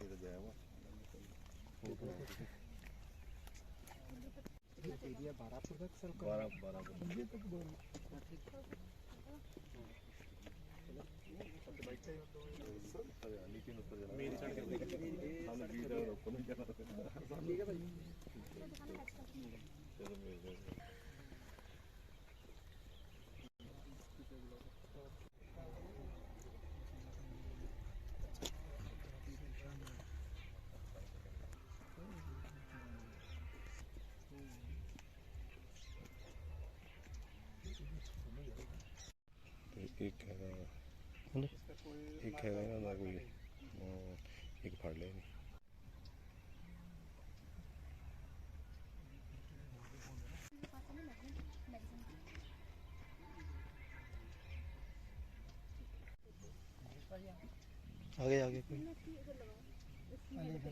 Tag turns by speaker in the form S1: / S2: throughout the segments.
S1: ਤੇ ਜਾਇਆ ਵਾ
S2: ਏਰੀਆ 12 ਤੱਕ ਸਰ
S1: 12 12 ਹਰਿਆਣੀ ਕਿਨ ਉੱਪਰ ਜਾਣਾ ਮੇਰੀ ਸੜਕ ਤੇ ਸਾਨੂੰ ਵੀ एक है ना नागुली एक फाड़ लेनी
S2: आगे आगे कोई आगे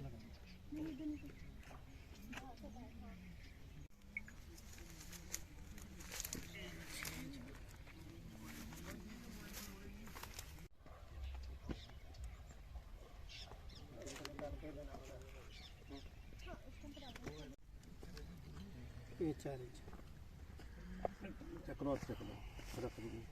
S2: चार इंच चक लो चक लो रख दीजिए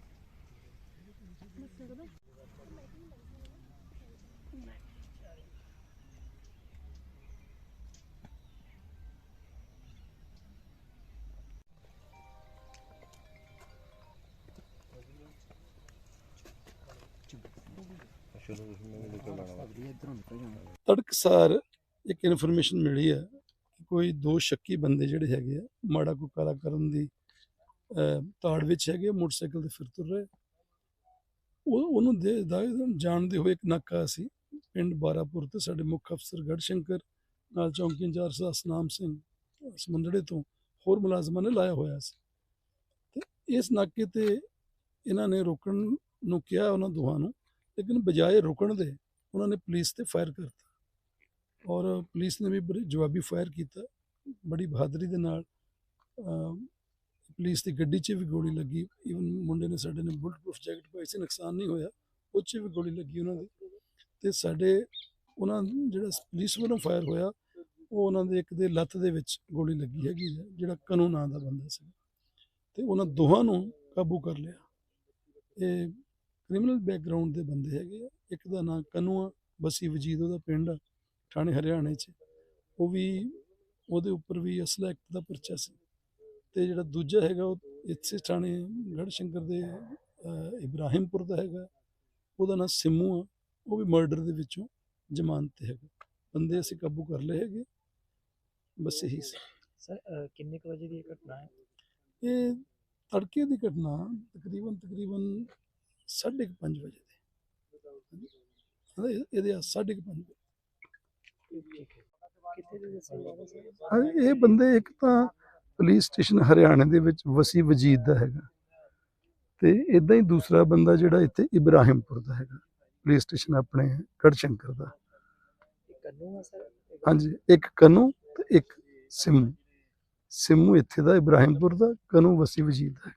S3: ਤੜਕਸਾਰ ਇੱਕ ਇਨਫੋਰਮੇਸ਼ਨ ਮਿਲੀ ਹੈ ਕਿ ਕੋਈ ਦੋ ਸ਼ੱਕੀ ਬੰਦੇ ਜਿਹੜੇ ਹੈਗੇ ਆ, ਮਾੜਾ ਕੋ ਕਾਲਾ ਕਰਨ ਦੀ ਤਾੜ ਵਿੱਚ ਹੈਗੇ ਮੋਟਰਸਾਈਕਲ ਤੇ ਫਿਰ ਤੁਰ ਰਹੇ ਉਹ, ਉਹਨੂੰ ਦੇ ਜਾਣਦੇ ਹੋਏ ਇੱਕ ਨਾਕਾ ਸੀ, ਪਿੰਡ ਬਾਰਾਪੁਰ ਤੇ ਸਾਡੇ ਮੁੱਖ ਅਫਸਰ ਗੜਸ਼ੰਕਰ, ਨਾਲ ਚੌਂਕੀ ਇੰਚਾਰਜ ਦਾ ਸਨਾਮ ਸਿੰਘ ਸਮੁੰਦੜੇ ਤੋਂ ਹੋਰ ਮੁਲਾਜ਼ਮਾਂ ਨੇ ਲਾਇਆ ਹੋਇਆ ਸੀ। ਤੇ ਇਸ ਨਾਕੇ ਤੇ ਇਹਨਾਂ ਨੇ ਰੋਕਣ ਨੂੰ ਕਿਹਾ ਉਹਨਾਂ ਦੋਹਾਂ ਨੂੰ ਲੇਕਿਨ ਬਜਾਏ ਰੁਕਣ ਦੇ ਉਹਨਾਂ ਨੇ ਪੁਲਿਸ ਤੇ ਫਾਇਰ ਕਰਤਾ। ਔਰ ਪੁਲਿਸ ਨੇ ਵੀ ਬੜੀ ਜਵਾਬੀ ਫਾਇਰ ਕੀਤਾ ਬੜੀ ਬਹਾਦਰੀ ਦੇ ਨਾਲ ਪੁਲਿਸ ਦੀ ਗੱਡੀ 'ਚ ਵੀ ਗੋਲੀ ਲੱਗੀ। ਈਵਨ ਮੁੰਡੇ ਨੇ ਸਾਡੇ ਨੇ ਬੁਲਟ ਪ੍ਰੂਫ ਜੈਕਟ ਪਾਈ ਸੀ ਨੁਕਸਾਨ ਨਹੀਂ ਹੋਇਆ ਉਹ 'ਚ ਵੀ ਗੋਲੀ ਲੱਗੀ ਉਹਨਾਂ ਦੀ। ਤੇ ਸਾਡੇ ਉਹਨਾਂ ਜਿਹੜਾ ਪੁਲਿਸ ਵੱਲੋਂ ਫਾਇਰ ਹੋਇਆ ਉਹ ਉਹਨਾਂ ਦੇ ਇੱਕ ਦੇ ਲੱਤ ਦੇ ਵਿੱਚ ਗੋਲੀ ਲੱਗੀ ਹੈਗੀ ਹੈ, ਜਿਹੜਾ ਕਨੂ ਨਾਂ ਦਾ ਬੰਦਾ ਸੀ ਤੇ ਉਹਨਾਂ ਦੋਹਾਂ ਨੂੰ ਕਾਬੂ ਕਰ ਲਿਆ। ਇਹ ਕ੍ਰਿਮੀਨਲ ਬੈਕਗ੍ਰਾਉਂਡ ਦੇ ਬੰਦੇ ਹੈਗੇ ਆ। ਇੱਕ ਦਾ ਨਾਂ ਕਨੂ ਆ ਬਸੀ ਵਜੀਦ ਉਹਦਾ ਪਿੰਡ ਆ ਥਾਣੇ ਹਰਿਆਣੇ 'ਚ। ਉਹ ਵੀ ਉਹਦੇ ਉੱਪਰ ਵੀ ਅਸਲਾ ਐਕਟ ਦਾ ਪਰਚਾ ਸੀ। ਤੇ ਜਿਹੜਾ ਦੂਜਾ ਹੈਗਾ ਉਹ ਇੱਥੇ ਥਾਣੇ ਗੜਸ਼ੰਕਰ ਦੇ ਇਬਰਾਹਿਮਪੁਰ ਦਾ ਹੈਗਾ। ਉਹਦਾ ਨਾਂ ਸਿੰਮੂ ਆ। ਉਹ ਵੀ ਮਰਡਰ ਦੇ ਵਿੱਚੋਂ ਜ਼ਮਾਨਤ ਤੇ ਹੈਗਾ। ਬੰਦੇ ਅਸੀਂ ਕਾਬੂ ਕਰ ਲਏ ਹੈਗੇ। ਬਸ ਇਹੀ ਸੀ।
S2: ਸਰ ਕਿੰਨੇ ਕੁ ਵਜੇ ਦੀ ਘਟਨਾ ਹੈ?
S3: ਇਹ ਤੜਕੇ ਦੀ ਘਟਨਾ ਤਕਰੀਬਨ ਤਕਰੀਬਨ 5:30 ਵਜੇ ਦੀ। ਹਾਂ ਇਹਦੇ ਆ 5:30 ਵਜੇ
S2: ਠੀਕ ਹੈ ਕਿੱਥੇ ਦੇ ਦੱਸਿਆ ਜਾ ਰਿਹਾ ਸਰ
S3: ਹਾਂ, ਇਹ ਬੰਦੇ ਇੱਕ ਤਾਂ ਪੁਲਿਸ ਸਟੇਸ਼ਨ ਹਰਿਆਣੇ ਦੇ ਵਿੱਚ ਵਸੀ ਵਜੀਦ ਦਾ ਹੈਗਾ। ਤੇ ਇਦਾਂ ਹੀ ਦੂਸਰਾ ਬੰਦਾ ਜਿਹੜਾ ਇੱਥੇ ਇਬਰਾਹਿਮਪੁਰ ਦਾ ਹੈਗਾ। ਪੁਲਿਸ ਸਟੇਸ਼ਨ ਆਪਣੇ ਗੜਸ਼ੰਕਰ ਦਾ। ਹਾਂਜੀ ਇੱਕ ਕਨੂ ਤੇ ਇੱਕ ਸਿੰਮੂ। ਸਿੰਮੂ ਇੱਥੇ ਦਾ ਇਬਰਾਹਿਮਪੁਰ ਦਾ ਕਨੂ ਵਸੀ ਵਜੀਦ ਦਾ